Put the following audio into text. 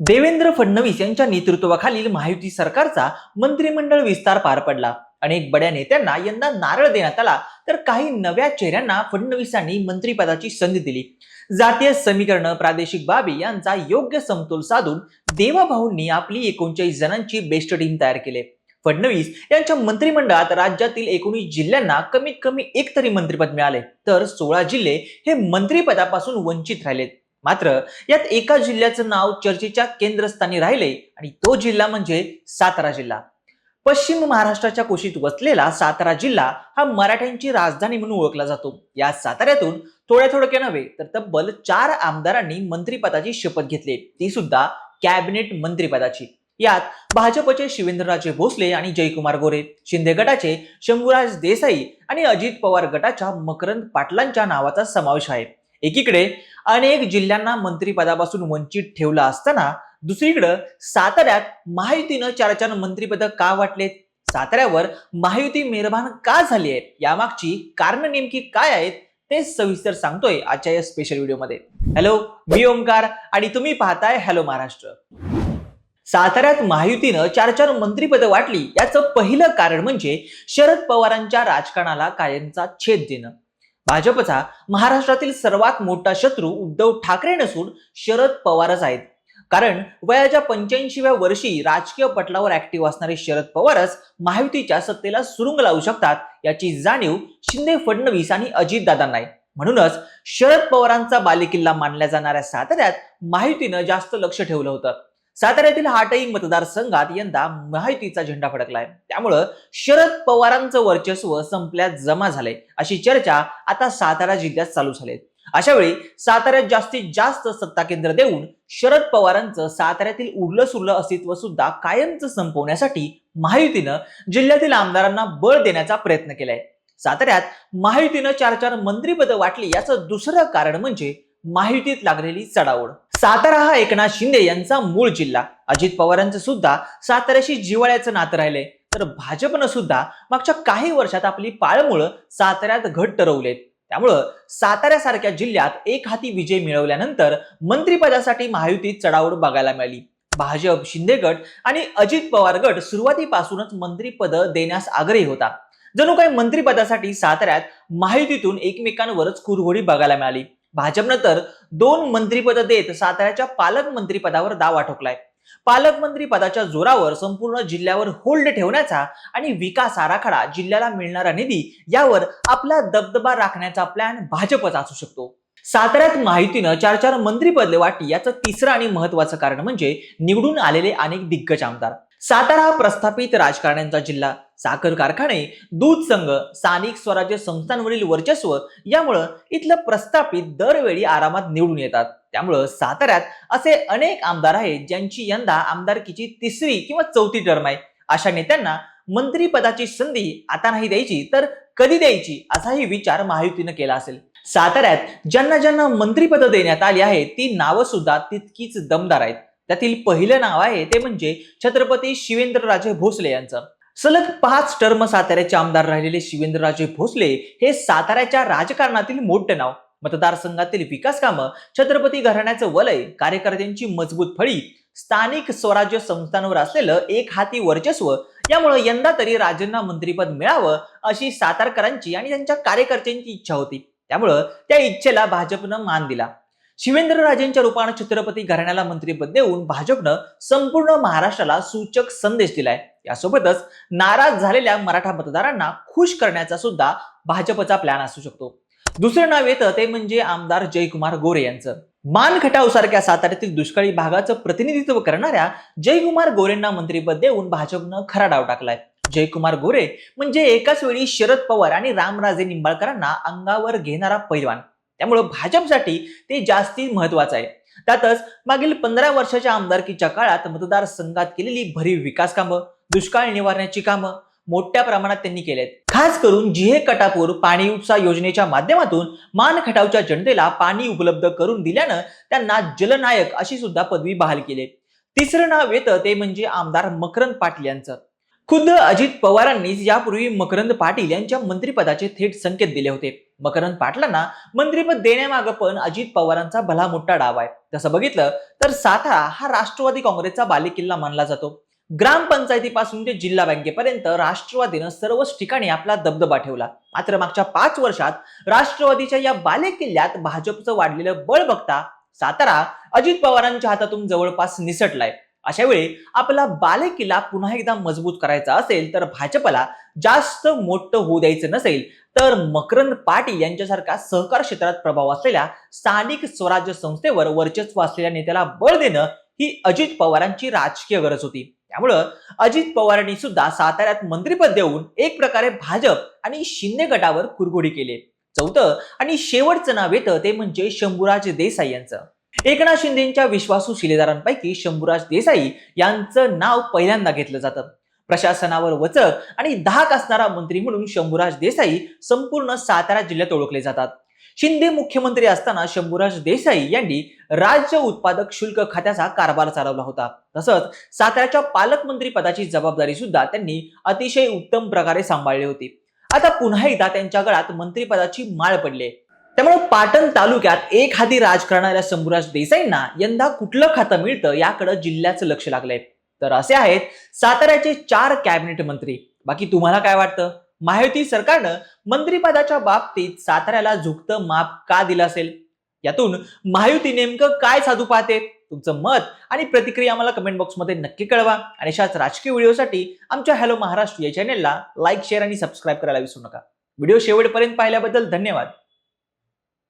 देवेंद्र फडणवीस यांच्या नेतृत्वाखालील महायुती सरकारचा मंत्रिमंडळ विस्तार पार पडला. अनेक बड्या नेत्यांना यंदा नारळ देण्यात आला तर काही नव्या चेहऱ्यांना फडणवीसांनी मंत्रिपदाची संधी दिली. जातीय समीकरण प्रादेशिक बाबी यांचा योग्य समतोल साधून देवाभाऊंनी आपली एकोणचाळीस जणांची बेस्ट टीम तयार केली. फडणवीस यांच्या मंत्रिमंडळात राज्यातील एकोणीस जिल्ह्यांना कमीत कमी एक तरी मंत्रिपद मिळाले तर सोळा जिल्हे हे मंत्रिपदापासून वंचित राहिलेत. मात्र यात एका जिल्ह्याचं नाव चर्चेच्या केंद्रस्थानी राहिले आणि तो जिल्हा म्हणजे सातारा जिल्हा. पश्चिम महाराष्ट्राच्या कुशीत वसलेला सातारा जिल्हा हा मराठ्यांची राजधानी म्हणून ओळखला जातो. या साताऱ्यातून थोड्या थोडक्या नव्हे तर तब्बल चार आमदारांनी मंत्रिपदाची शपथ घेतली. ती सुद्धा कॅबिनेट मंत्रिपदाची. यात भाजपचे शिवेंद्रराजे भोसले आणि जयकुमार गोरे शिंदे गटाचे शंभूराज देसाई आणि अजित पवार गटाच्या मकरंद पाटलांच्या नावाचा समावेश आहे. एकीकडे अनेक जिल्ह्यांना मंत्रिपदापासून वंचित ठेवलं असताना दुसरीकडं साताऱ्यात महायुतीनं चार चार मंत्रिपद का वाटलेत? साताऱ्यावर महायुती मेहरबान का झाली आहे यामागची कारण नेमकी काय आहेत? ते सविस्तर सांगतोय आजच्या या स्पेशल व्हिडिओमध्ये हॅलो मी ओमकार आणि तुम्ही पाहताय हॅलो महाराष्ट्र. साताऱ्यात महायुतीनं चार चार मंत्रिपद वाटली याचं पहिलं कारण म्हणजे शरद पवारांच्या राजकारणाला कायमचा छेद देणं. भाजपचा महाराष्ट्रातील सर्वात मोठा शत्रू उद्धव ठाकरे नसून शरद पवारच आहेत. कारण वयाच्या पंच्याऐंशीव्या वर्षी राजकीय पटलावर ऍक्टिव्ह असणारे शरद पवारच महायुतीच्या सत्तेला सुरुंग लावू शकतात याची जाणीव शिंदे फडणवीस आणि अजितदादांना आहे. म्हणूनच शरद पवारांचा बालेकिल्ला मानल्या जाणाऱ्या साताऱ्यात महायुतीनं जास्त लक्ष ठेवलं होतं. साताऱ्यातील हाटई मतदारसंघात यंदा महायुतीचा झेंडा फडकलाय. त्यामुळं शरद पवारांचं वर्चस्व संपल्यात जमा झालंय. अशी चर्चा आता सातारा जिल्ह्यात चालू झाली अशा वेळी साताऱ्यात जास्तीत जास्त सत्ता केंद्र देऊन शरद पवारांचं साताऱ्यातील उरलं सुरलं अस्तित्व सुद्धा कायमचं संपवण्यासाठी महायुतीनं जिल्ह्यातील आमदारांना बळ देण्याचा प्रयत्न केलाय. साताऱ्यात महायुतीनं चार चार मंत्रीपद वाटली याचं दुसरं कारण म्हणजे महायुतीत लागलेली चढाओढ. सातारा हा एकनाथ शिंदे यांचा मूळ जिल्हा. अजित पवारांचं सुद्धा साताऱ्याशी जिव्हाळ्याचं नातं राहिलंय. तर भाजपनं सुद्धा मागच्या काही वर्षात आपली पाळमुळं साताऱ्यात घट ठरवलेत. त्यामुळं साताऱ्यासारख्या जिल्ह्यात एक हाती विजय मिळवल्यानंतर मंत्रिपदासाठी महायुतीत चढावड बघायला मिळाली. भाजप शिंदे गट आणि अजित पवार गट सुरुवातीपासूनच मंत्रीपद देण्यास आग्रही होता. जणू काही मंत्रिपदासाठी साताऱ्यात महायुतीतून एकमेकांवरच कुरघोडी बघायला मिळाली. भाजपनं तर दोन मंत्रीपद देत साताऱ्याच्या पालकमंत्रीपदावर दाव आटोकलाय पालकमंत्री पदाच्या जोरावर संपूर्ण जिल्ह्यावर होल्ड ठेवण्याचा आणि विकास आराखडा जिल्ह्याला मिळणारा निधी यावर आपला दबदबा राखण्याचा प्लॅन भाजपचा असू शकतो. साताऱ्यात माहितीनं चार चार मंत्रीपदे वाटी याचं तिसरं आणि महत्वाचं कारण म्हणजे निवडून आलेले अनेक दिग्गज आमदार. सातारा हा प्रस्थापित राजकारण्यांचा जिल्हा. साखर कारखाने दूध संघ स्थानिक स्वराज्य संस्थांवरील वर्चस्व यामुळं इथलं प्रस्थापित दरवेळी आरामात निवडून येतात. त्यामुळं साताऱ्यात असे अनेक आमदार आहेत ज्यांची यंदा आमदारकीची तिसरी किंवा चौथी टर्म आहे. अशा नेत्यांना मंत्रीपदाची संधी आता नाही द्यायची तर कधी द्यायची असाही विचार महायुतीनं केला असेल. साताऱ्यात ज्यांना ज्यांना मंत्रीपद देण्यात आली आहेत ती नावं सुद्धा तितकीच दमदार आहेत. त्यातील पहिलं नाव आहे ते म्हणजे छत्रपती शिवेंद्रराजे भोसले यांचं. सलग पाच टर्म साताऱ्याचे आमदार राहिलेले शिवेंद्रराजे भोसले हे साताऱ्याच्या राजकारणातील मोठं नाव. मतदारसंघातील विकास कामं छत्रपती घराण्याचं वलय कार्यकर्त्यांची मजबूत फळी स्थानिक स्वराज्य संस्थांवर असलेलं एक हाती वर्चस्व यामुळे यंदा तरी राजांना मंत्रीपद मिळावं अशी सातारकरांची आणि त्यांच्या कार्यकर्त्यांची इच्छा होती. त्यामुळं त्या इच्छेला भाजपनं मान दिला. शिवेंद्रराजेंच्या रूपानं छत्रपती घराण्याला मंत्रीपद देऊन भाजपनं संपूर्ण महाराष्ट्राला सूचक संदेश दिलाय. यासोबतच नाराज झालेल्या मराठा मतदारांना खुश करण्याचा सुद्धा भाजपचा प्लॅन असू शकतो. दुसरं नाव येतं ते म्हणजे आमदार जयकुमार गोरे यांचं. मान खटाव सारख्या साताऱ्यातील दुष्काळी भागाचं प्रतिनिधित्व करणाऱ्या जयकुमार गोरेंना मंत्रीपद देऊन भाजपनं खरा डाव टाकलाय. जयकुमार गोरे म्हणजे एकाच वेळी शरद पवार आणि रामराजे निंबाळकरांना अंगावर घेणारा पैलवान. त्यामुळं भाजपसाठी ते जास्ती महत्वाचं आहे. त्यातच मागील पंधरा वर्षाच्या आमदारकीच्या काळात मतदारसंघात केलेली भरीव विकास कामं दुष्काळ निवारण्याची कामं मोठ्या प्रमाणात त्यांनी केलेत. खास करून जिहे कटापूर पाणी उपसा योजनेच्या माध्यमातून मान खटावच्या जनतेला पाणी उपलब्ध करून दिल्यानं त्यांना जलनायक अशी सुद्धा पदवी बहाल केली. तिसरं नाव येतं ते म्हणजे आमदार मकरंद पाटील यांचं. खुद्द अजित पवारांनीच यापूर्वी मकरंद पाटील यांच्या मंत्रिपदाचे थेट संकेत दिले होते. मकरंद पाटलांना मंत्रीपद देण्यामागं पण अजित पवारांचा भला मोठा डाव आहे. तसं बघितलं तर सातारा हा राष्ट्रवादी काँग्रेसचा बालेकिल्ला मानला जातो. ग्रामपंचायतीपासून ते जिल्हा बँकेपर्यंत राष्ट्रवादीनं सर्वच ठिकाणी आपला दबदबा ठेवला. मात्र मागच्या पाच वर्षात राष्ट्रवादीच्या या बालेकिल्ल्यात भाजपचं वाढलेलं बळ बघता सातारा अजित पवारांच्या हातातून जवळपास निसटलाय. अशा वेळी आपला बालेकिल्ला पुन्हा एकदा मजबूत करायचा असेल तर भाजपला जास्त मोठं होऊ द्यायचं नसेल तर मकरंद पाटील यांच्यासारख्या सहकार क्षेत्रात प्रभाव असलेल्या स्थानिक स्वराज्य संस्थेवर वर्चस्व असलेल्या नेत्याला बळ देणं ही अजित पवारांची राजकीय गरज होती. त्यामुळं अजित पवारांनी सुद्धा साताऱ्यात मंत्रिपद देऊन एक प्रकारे भाजप आणि शिंदे गटावर कुरघोडी केली. चौथं आणि शेवटचं नाव येतं ते म्हणजे शंभूराज देसाई यांचं. एकनाथ शिंदेच्या विश्वासू शिलेदारांपैकी शंभूराज देसाई यांचं नाव पहिल्यांदा घेतलं जातं. प्रशासनावर वचक आणि धाक असणारा मंत्री म्हणून शंभूराज देसाई संपूर्ण सातारा जिल्ह्यात ओळखले जातात. शिंदे मुख्यमंत्री असताना शंभूराज देसाई यांनी राज्य उत्पादक शुल्क खात्याचा कारभार चालवला होता. तसंच साताऱ्याच्या पालकमंत्री पदाची जबाबदारी सुद्धा त्यांनी अतिशय उत्तम प्रकारे सांभाळली होती. आता पुन्हा एकदा त्यांच्या गळात मंत्रिपदाची माळ पडली त्यामुळे पाटण तालुक्यात एक हाती राज करणाऱ्या शंभूराज देसाईंना यंदा कुठलं खातं मिळतं याकडे जिल्ह्याचं लक्ष लागलंय. तर असे आहेत साताऱ्याचे चार कॅबिनेट मंत्री. बाकी तुम्हाला काय वाटतं? महायुती सरकारनं मंत्रिपदाच्या बाबतीत साताऱ्याला झुकतं माप का दिलं असेल? यातून महायुती नेमकं काय साधू पाहते? तुमचं मत आणि प्रतिक्रिया आम्हाला कमेंट बॉक्समध्ये नक्की कळवा. आणि अशाच राजकीय व्हिडिओसाठी आमच्या हॅलो महाराष्ट्र या चॅनेलला लाईक शेअर आणि सबस्क्राईब करायला विसरू नका. व्हिडिओ शेवटपर्यंत पाहिल्याबद्दल धन्यवाद.